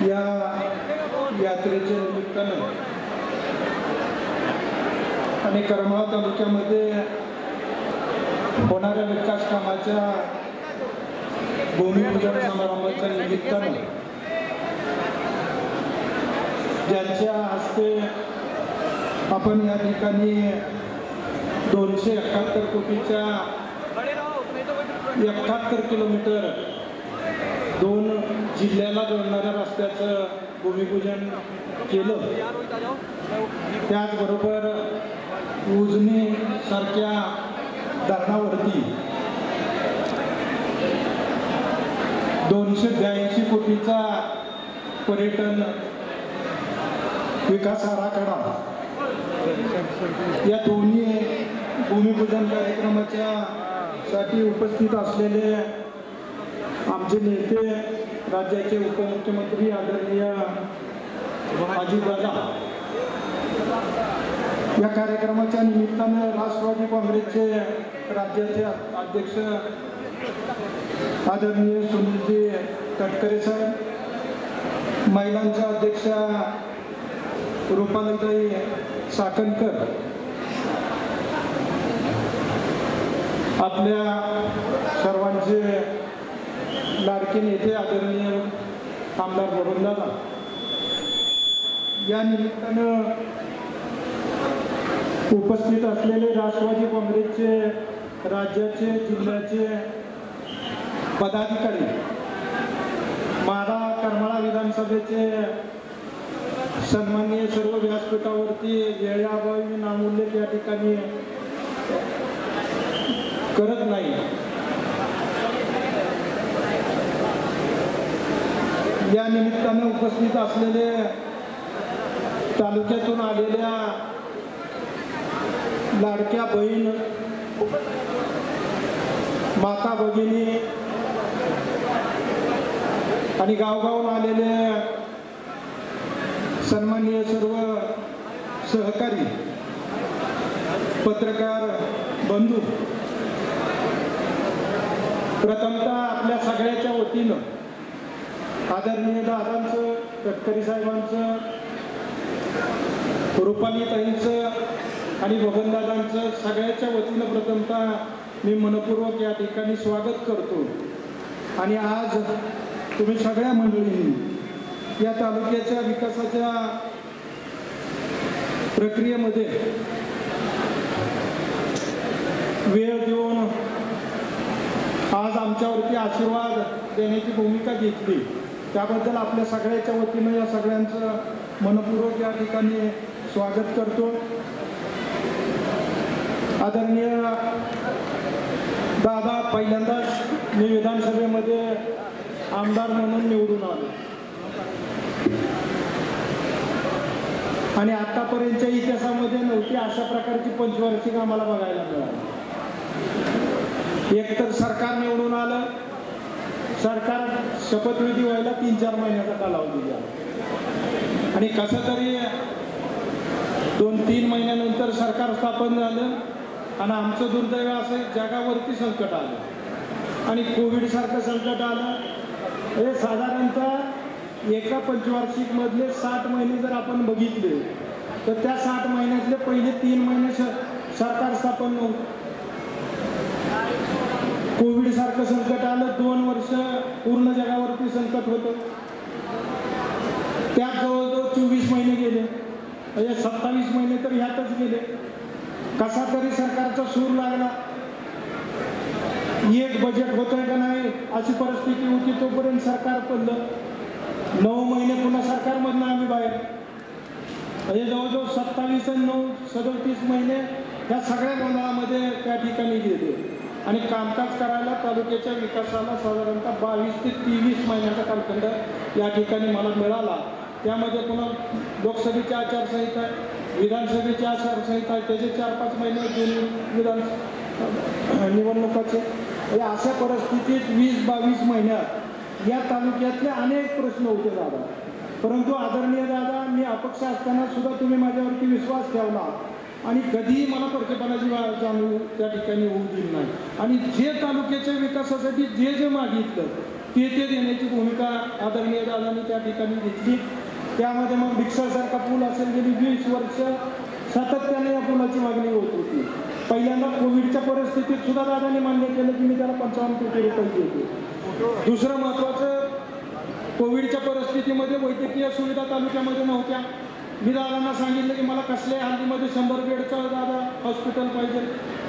या यात्रेच्या निमित्तानं आणि करमाळा तालुक्यामध्ये होणाऱ्या विकास कामाच्या भूमिपूजन समारंभाच्या निमित्तानं ज्यांच्या हस्ते आपण या ठिकाणी दोनशे एकाहत्तर कोटीच्या एकाहत्तर किलोमीटर दोन जिल्ह्याला जोडणाऱ्या रस्त्याचं भूमिपूजन केलं. त्याचबरोबर उजनी सारख्या धरणावरती दोनशे ब्याऐंशी कोटीचा पर्यटन विकास आराखडा. या दोन्ही भूमिपूजन कार्यक्रमाच्या साठी उपस्थित असलेले आमचे नेते राज्याचे उपमुख्यमंत्री आदरणीय अजितदादा या कार्यक्रमाच्या निमित्तानं राष्ट्रवादी काँग्रेसचे राज्याचे अध्यक्ष आदरणीय सुनीलजी तटकरे साहेब महिलांच्या अध्यक्षा रूपालताई साकणकर आपल्या सर्वांचे लाडके नेते आदरणीय आमदार वरुणदादा या निमित्तानं उपस्थित असलेले राष्ट्रवादी काँग्रेसचे राज्याचे जिल्ह्याचे पदाधिकारी मारा करमाळा विधानसभेचे सन्माननीय सर्व व्यासपीठावरती वेळाभावी नामोल्लेख या ठिकाणी करत नाही. या निमित्ताने उपस्थित असलेले तालुक्यातून आलेल्या लाडक्या बहीण माता भगिनी आणि गावगावून आलेले सन्माननीय सर्व सहकारी पत्रकार बंधू प्रथमतः आपल्या सगळ्याच्या वतीनं आदरणीय दादांचं गडकरी साहेबांचं रुपालीताईंचं आणि बबनदादांचं सगळ्याच्या वतीनं प्रथमता मी मनपूर्वक या ठिकाणी स्वागत करतो. आणि आज तुम्ही सगळ्या मंडळींनी या तालुक्याच्या विकासाच्या प्रक्रियेमध्ये वेळ देऊन आज आमच्यावरती आशीर्वाद देण्याची भूमिका घेतली. त्याबद्दल आपल्या सगळ्याच्या वतीनं या सगळ्यांचं मनपूर्वक या ठिकाणी स्वागत करतो. आदरणीय दादा पहिल्यांदाच मी विधानसभेमध्ये आमदार म्हणून निवडून आलो. आणि आतापर्यंतच्या इतिहासामध्ये नव्हती अशा प्रकारची पंचवार्षिक आम्हाला बघायला मिळाली. एकतर सरकार निवडून आलं. सरकार शपथविधी व्हायला तीन चार महिन्याचा कालावधी द्या. आणि कसं तरी दोन तीन महिन्यानंतर सरकार स्थापन झालं आणि आमचं दुर्दैव असं जगावरती संकट आलं. आणि कोविडसारखं संकट आलं. हे साधारणतः एका पंचवार्षिक मधले साठ महिने जर आपण बघितले तर त्या साठ महिन्यातले पहिले तीन महिने सरकार स्थापन नव्हतं. कोविड सारखं संकट आलं दोन वर्ष पूर्ण जगावरती संकट होतं. त्यात जवळजवळ चोवीस महिने गेले. म्हणजे सत्तावीस महिने तर ह्यातच गेले. कसा तरी सरकारचा सूर लागला. एक बजेट होतंय का नाही अशी परिस्थिती होती तोपर्यंत सरकार पडलं. नऊ महिने पुन्हा सरकारमधनं आम्ही बाहेर. म्हणजे जवळजवळ सत्तावीस आणि नऊ सदोतीस महिने ह्या सगळ्या गोंधळामध्ये त्या ठिकाणी गेले. आणि कामकाज करायला तालुक्याच्या विकासाला साधारणतः बावीस ते तेवीस महिन्याचा कालखंड या ठिकाणी मला मिळाला. त्यामध्ये पुन्हा लोकसभेची आचारसंहिता आहे विधानसभेची आचारसंहिता आहे त्याचे चार पाच महिने विधान निवडणुकाचे. म्हणजे अशा परिस्थितीत वीस बावीस महिन्यात या तालुक्यातले अनेक प्रश्न होते दादा. परंतु आदरणीय दादा मी अपक्ष असताना सुद्धा तुम्ही माझ्यावरती विश्वास ठेवला. आणि कधीही मला परकेपणाची वा- जाणीव त्या ठिकाणी होऊ दिली नाही आणि जे तालुक्याच्या विकासासाठी जे जे मागितलं ते ते देण्याची भूमिका आदरणीय दादांनी त्या ठिकाणी घेतली. त्यामध्ये मग भिक्षासारखा पूल असेल गेली वीस वर्ष सातत्याने या पुलाची मागणी होत होती. पहिल्यांदा कोविडच्या परिस्थितीत सुद्धा दादांनी मान्य केलं की मी त्याला पंचावन्न कोटी रुपये देतो. दुसरं महत्त्वाचं कोविडच्या परिस्थितीमध्ये वैद्यकीय सुविधा तालुक्यामध्ये नव्हत्या. मी दादांना सांगितलं की मला कसल्याही हल्लीमध्ये शंभर बेडचं दादा हॉस्पिटल पाहिजे.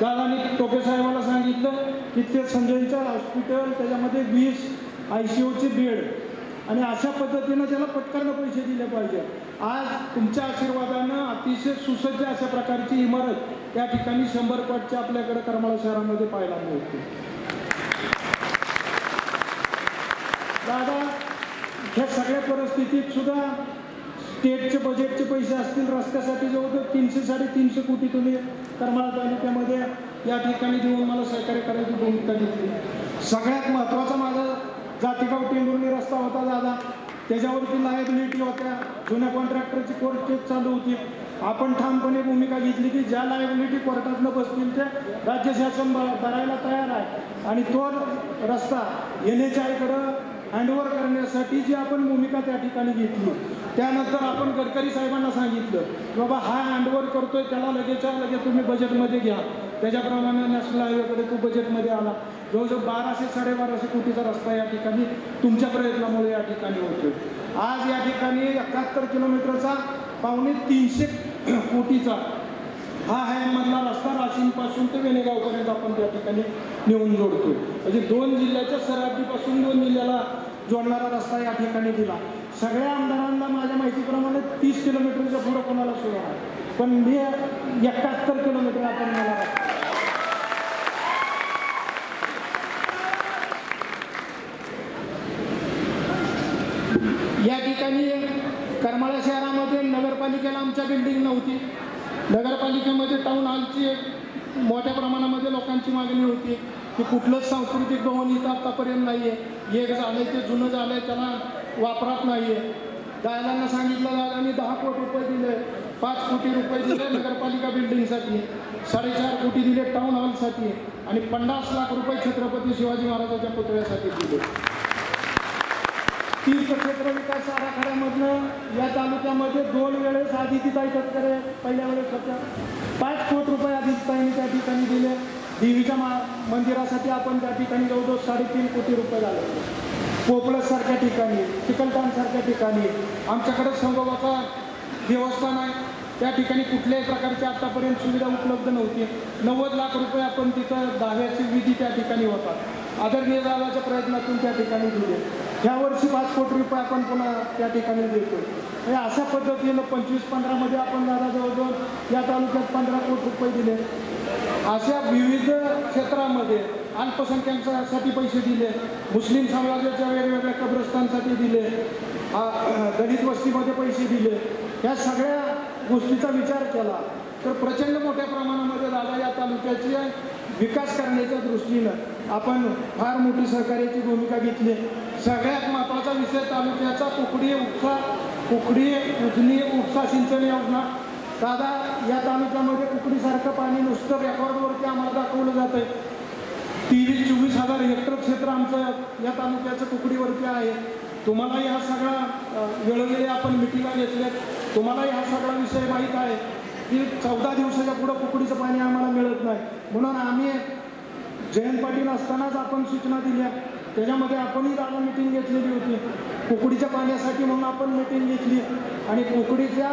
दादानी टोपे साहेबाला सांगितलं की ते संजयचं हॉस्पिटल त्याच्यामध्ये वीस आय सी यूचे बेड. आणि अशा पद्धतीनं त्याला पटकन पैसे दिले पाहिजे. आज तुमच्या आशीर्वादानं अतिशय सुसज्ज अशा प्रकारची इमारत या ठिकाणी शंभर कोटच्या आपल्याकडे करमाळा शहरामध्ये पाहायला मिळते. दादा ह्या सगळ्या परिस्थितीत सुद्धा स्टेटचे बजेटचे पैसे असतील रस्त्यासाठी जवळजवळ तीनशे साडेतीनशे कोटी तुम्ही करमाळा तालुक्यामध्ये या ठिकाणी देऊन मला सहकार्य करायची भूमिका घेतली. सगळ्यात महत्त्वाचा माझा जातीगाव टेंडुर्णी रस्ता होता दादा. त्याच्यावरती लायबिलिटी होत्या. जुन्या कॉन्ट्रॅक्टरची कोर्ट केस चालू होती. आपण ठामपणे भूमिका घेतली की ज्या लायबिलिटी कोर्टात बसतील ते राज्य शासन भ- भरायला तयार आहे. आणि तो रस्ता एन एच आयकडं हँडओव्हर करण्यासाठी जी आपण भूमिका त्या ठिकाणी घेतली. त्यानंतर आपण गडकरी साहेबांना सांगितलं की बाबा हा हँडओव्हर करतोय त्याला लगेचच्या लगेच तुम्ही बजेटमध्ये घ्या. त्याच्याप्रमाणे नॅशनल हायवेकडे तो बजेटमध्ये आला. जवळजवळ बाराशे साडेबाराशे कोटीचा रस्ता या ठिकाणी तुमच्या प्रयत्नामुळे या ठिकाणी होतोय. आज या ठिकाणी एकाहत्तर किलोमीटरचा पावणे तीनशे कोटीचा हा आहे रस्ता राशींपासून ते वेणेगावपर्यंत आपण त्या ठिकाणी नेऊन जोडतो म्हणजे दोन जिल्ह्याच्या सरहद्दीपासून दोन जिल्ह्याला जोडणारा रस्ता या ठिकाणी दिला. सगळ्या आमदारांना माझ्या माहितीप्रमाणे तीस किलोमीटरच्या पुढं कोणाला सुरू आहे? पण मी एकाहत्तर किलोमीटर आपण मला या ठिकाणी करमाळा शहरामध्ये नगरपालिकेला आमच्या बिल्डिंग नव्हती. नगरपालिकेमध्ये टाऊन हॉलची एक मोठ्या प्रमाणामध्ये लोकांची मागणी होती. की कुठलंच सांस्कृतिक भवन इथं आत्तापर्यंत नाही आहे एक झालं ते जुनं झालं त्याला वापरात नाही आहे दायलांना सांगितलं दादांनी दहा कोटी रुपये दिले. पाच कोटी रुपये दिले नगरपालिका बिल्डिंगसाठी. साडेचार कोटी दिले टाऊन हॉलसाठी आणि पन्नास लाख रुपये छत्रपती शिवाजी महाराजांच्या पुतळ्यासाठी दिले. तीर्थक्षेत्र विकास आराखड्यामधनं या तालुक्यामध्ये दोन वेळेस आदितीताई तटकरे पहिल्या वेळेस होत्या. पाच कोटी रुपये आदितीताईंनी त्या ठिकाणी दिले. देवीच्या मा मंदिरासाठी आपण त्या ठिकाणी जवळजवळ साडेतीन कोटी रुपये झाले. पोपळसारख्या ठिकाणी चिकलठाणसारख्या ठिकाणी. आमच्याकडे संगोबाचा देवस्थान आहे. त्या ठिकाणी कुठल्याही प्रकारची आतापर्यंत सुविधा उपलब्ध नव्हती. नव्वद लाख रुपये आपण तिथं दहाव्याची विधी त्या ठिकाणी होतात आदरणीय दादाच्या प्रयत्नातून त्या ठिकाणी दिले. ह्या वर्षी पाच कोटी रुपये आपण पुन्हा त्या ठिकाणी देतो. म्हणजे अशा पद्धतीनं पंचवीस पंधरामध्ये आपण दादा जवळजवळ या तालुक्यात पंधरा कोटी रुपये दिले. अशा विविध क्षेत्रामध्ये अल्पसंख्याकांसाठी पैसे दिले. मुस्लिम समाजाच्या वेगवेगळ्या कब्रस्तांसाठी दिले. दलित वस्तीमध्ये पैसे दिले. या सगळ्या गोष्टीचा विचार केला. तर प्रचंड मोठ्या प्रमाणामध्ये दादा या तालुक्याची विकास करण्याच्या दृष्टीनं आपण फार मोठी सहकार्याची भूमिका घेतली. सगळ्यात महत्त्वाचा विषय तालुक्याचा कुकडी उपसा कुकडी उजनी उपसा सिंचन योजना. दादा या तालुक्यामध्ये कुकडीसारखं पाणी नुसतं रेकॉर्डवरती आम्हाला दाखवलं जातं आहे तेवीस चोवीस हजार हेक्टर क्षेत्र आमचं या तालुक्याचं कुकडीवरती आहे. तुम्हालाही हा सगळा अ, वेळोवेळी आपण मिटिंगा घेतल्यात. तुम्हालाही हा सगळा विषय माहीत आहे की चौदा दिवसाच्या पुढं कुकडीचं पाणी आम्हाला मिळत नाही. म्हणून आम्ही जयंत पाटील असतानाच आपण सूचना दिल्या. त्याच्यामध्ये आपणही दादा मिटिंग घेतलेली होती. कुकडीच्या पाण्यासाठी म्हणून आपण मिटिंग घेतली. आणि कुकडीच्या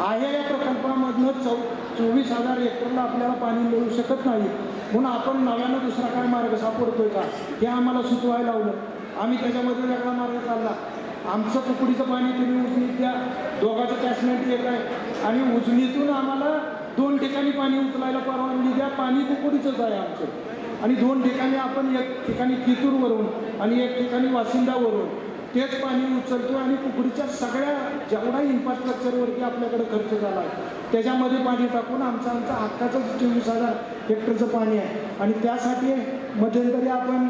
आहे या प्रकल्पामधनं चौ चोवीस हजार एकरला आपल्याला पाणी मिळू शकत नाही. म्हणून आपण नव्यानं दुसरा काय मार्ग सापडतोय का? हे आम्हाला सुचवायला लावलं. आम्ही त्याच्यामध्ये वेगळा मार्ग चालला आमचं कुकडीचं पाणी तुम्ही उजनीत द्या. दोघाचं कॅशमेंट येत आहे. आणि उजनीतून आम्हाला दोन ठिकाणी पाणी उचलायला परवानगी द्या. पाणी कुकडीचंच आहे आमचं. आणि दोन ठिकाणी आपण एक ठिकाणी कितूरवरून आणि एक ठिकाणी वासिंदावरून तेच पाणी उचलतो आणि कुकडीच्या सगळ्या जेवढा इन्फ्रास्ट्रक्चरवरती आपल्याकडे खर्च झाला आहे त्याच्यामध्ये पाणी टाकून आमचा आमचा हक्काचं चोवीस हजार हेक्टरचं पाणी आहे. आणि त्यासाठी मध्यंतरी आपण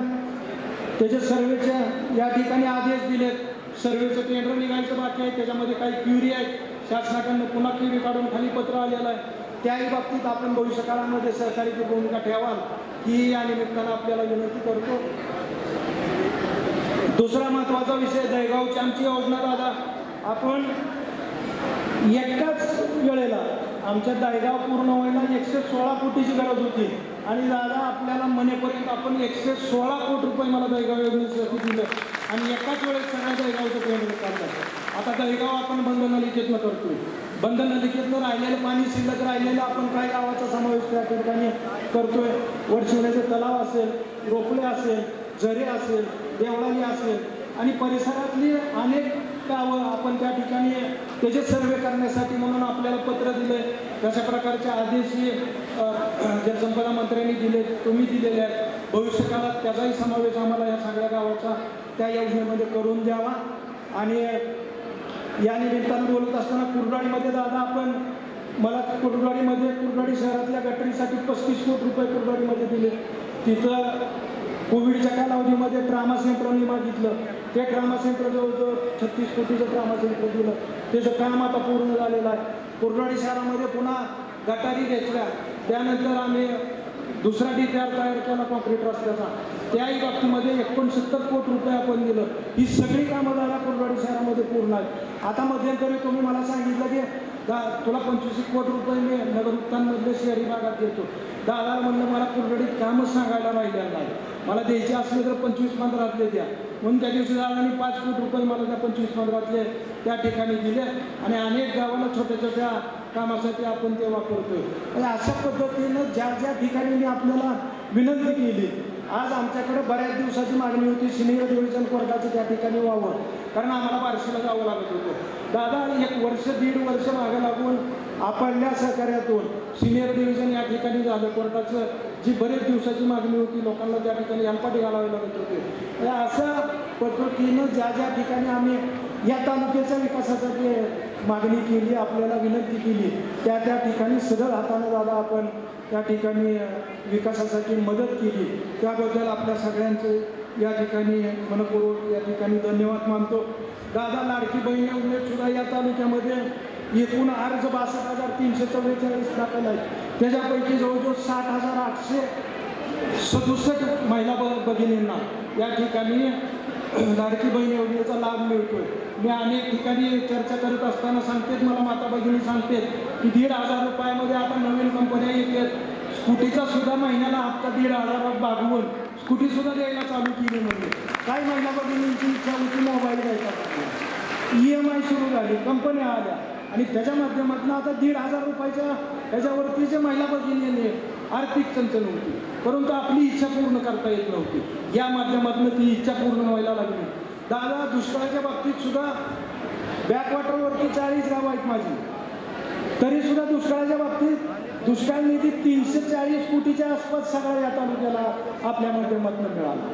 त्याच्या सर्वेच्या या ठिकाणी आदेश दिलेत. सर्वेचं टेंडर निघायचं बाकी आहे त्याच्यामध्ये काही क्युरी आहेत. शासनाकडनं पुन्हा क्युरी काढून खाली पत्र आलेलं आहे. त्याही बाबतीत आपण भविष्यकाळामध्ये सहकार्याची भूमिका ठेवाल ही या निमित्तानं आपल्याला विनंती करतो. दुसरा महत्त्वाचा विषय दहेगावची आमची योजना दादा. आपण एकाच वेळेला आमच्या दहेगाव पूर्ण व्हायला एकशे सोळा कोटीची गरज होती. आणि दादा आपल्याला मनेपर्यंत आपण एकशे सोळा कोटी रुपये मला दहेगाव योजनेसाठी दिलं. आणि एकाच वेळेस सगळ्या दहेगावचं पेमेंट काढलं आता दहेगाव आपण बंद नलिकेतनं करतोय. बंद नलिकेतनं राहिलेलं पाणी शिल्लक राहिलेलं आपण काय गावाचा समावेश त्या ठिकाणी करतोय. वडशिवण्याचे तलाव असेल रोपले असेल झरे असेल देवळाली असेल आणि परिसरातली अनेक गावं आपण त्या ठिकाणी त्याचे सर्वे करण्यासाठी म्हणून आपल्याला पत्र दिले तशा प्रकारचे आदेशही अ, जलसंपदा मंत्र्यांनी दिले तुम्ही दिलेले आहेत. भविष्यकाळात त्याचाही समावेश आम्हाला या सगळ्या गावाचा त्या योजनेमध्ये करून द्यावा. आणि या निमित्तानं बोलत असताना कुरडाळीमध्ये दादा आपण मला कुर्डाडीमध्ये कुर्डाडी शहरातल्या गटरीसाठी पस्तीस कोटी रुपये कुर्डाडीमध्ये दिले. तिथं कोविडच्या कालावधीमध्ये ट्रामा सेंटरनी मागितलं. ते ट्रामा सेंटर जवळजवळ छत्तीस कोटीचं ट्रामा सेंटर दिलं. त्याचं काम आता पूर्ण झालेलं आहे. कुर्डाडी शहरामध्ये पुन्हा गटारी घेतल्या. त्यानंतर आम्ही दुसरा डी तयार तयार केला कॉन्क्रीट रस्त्याचा. त्याही बाबतीमध्ये एकोणसत्तर कोटी रुपये आपण दिलं. ही सगळी कामं दादा कुर्डवाडी शहरामध्ये पूर्ण आहेत. आता मध्यंतरी तुम्ही मला सांगितलं की दा तुला पंचवीस कोटी रुपये मी नगरमुक्तांमधले शहरी भागात देतो. दादा म्हणलं मला कुर्डडीत कामच सांगायला राहिलेलं नाही मला द्यायचे असले तर पंचवीस पंधरातले द्या. म्हणून त्या दिवशी दादानी पाच कोटी रुपये मला त्या पंचवीस पंधरातले त्या ठिकाणी दिले आणि अनेक गावाला छोट्या छोट्या कामासाठी आपण ते वापरतोय. आणि अशा पद्धतीनं ज्या ज्या ठिकाणी मी आपल्याला विनंती केली आज आमच्याकडे बऱ्याच दिवसाची मागणी होती सिनियर डिव्हिजन कोर्टाचं त्या ठिकाणी व्हावं. कारण आम्हाला बार्शीला जावं लागत होतं. दादा एक वर्ष दीड वर्ष मागे लागून आपल्या सहकार्यातून सिनियर डिव्हिजन या ठिकाणी झालं. कोर्टाचं जी बरेच दिवसाची मागणी होती लोकांना त्या ठिकाणी हेलपाटी घालावे लागत होते. म्हणजे अशा पद्धतीनं ज्या ज्या ठिकाणी आम्ही या तालुक्याच्या विकासासाठी मागणी केली आपल्याला विनंती केली त्या त्या ठिकाणी सदळ हाताने दादा आपण त्या ठिकाणी विकासासाठी मदत केली. त्याबद्दल आपल्या सगळ्यांचे या ठिकाणी मनपूर्वक या ठिकाणी धन्यवाद मानतो. दादा लाडकी बहीण योजनेत सुद्धा या तालुक्यामध्ये एकूण अर्ज बासष्ट हजार तीनशे चव्वेचाळीस दाखल आहेत. त्याच्यापैकी जवळजवळ साठ हजार आठशे सदुसष्ट महिला ब भगिनींना या ठिकाणी लाडकी बहीण योजनेचा लाभ मिळतोय. मी अनेक ठिकाणी चर्चा करत असताना सांगतेत मला माता भगिनी सांगतेत की दीड हजार रुपयामध्ये आता नवीन कंपन्या येतात स्कूटीचा सुद्धा महिन्याला हप्ता दीड हजार भागवून कुठे सुद्धा द्यायला चालू केली म्हणजे काही महिला भगिनींची इच्छा होती मोबाईल द्यायचा ई एम आय सुरू झाली कंपन्या आल्या. आणि त्याच्या माध्यमातून आता दीड हजार रुपयाच्या त्याच्यावरती जे महिला भगिनीने आर्थिक चंचल होती. परंतु आपली इच्छा पूर्ण करता येत नव्हती. या माध्यमातून ती इच्छा पूर्ण व्हायला लागली. दादा दुष्काळाच्या बाबतीत सुद्धा बॅकवॉटरवरती चाळीस गाव आहेत माझी. तरी सुद्धा दुष्काळाच्या बाबतीत दुष्काळ निधी तीनशे चाळीस कोटीच्या आसपास सगळ्या या तालुक्याला आपल्या माध्यमातून मिळाला.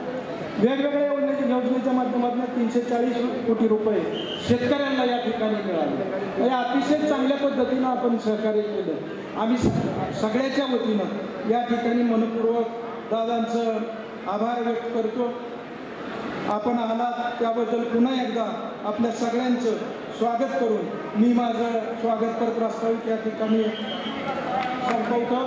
वेगवेगळ्या योजनेच्या योजनेच्या माध्यमातून तीनशे चाळीस कोटी रुपये शेतकऱ्यांना या ठिकाणी मिळाले. म्हणजे अतिशय चांगल्या पद्धतीनं आपण सहकार्य केलं. आम्ही सगळ्याच्या वतीनं या ठिकाणी मनपूर्वक दादांचं आभार व्यक्त करतो. आपण आलात त्याबद्दल पुन्हा एकदा आपल्या सगळ्यांचं स्वागत करून मी माझं स्वागत कर प्रस्तावित या ठिकाणी সম্পর্ক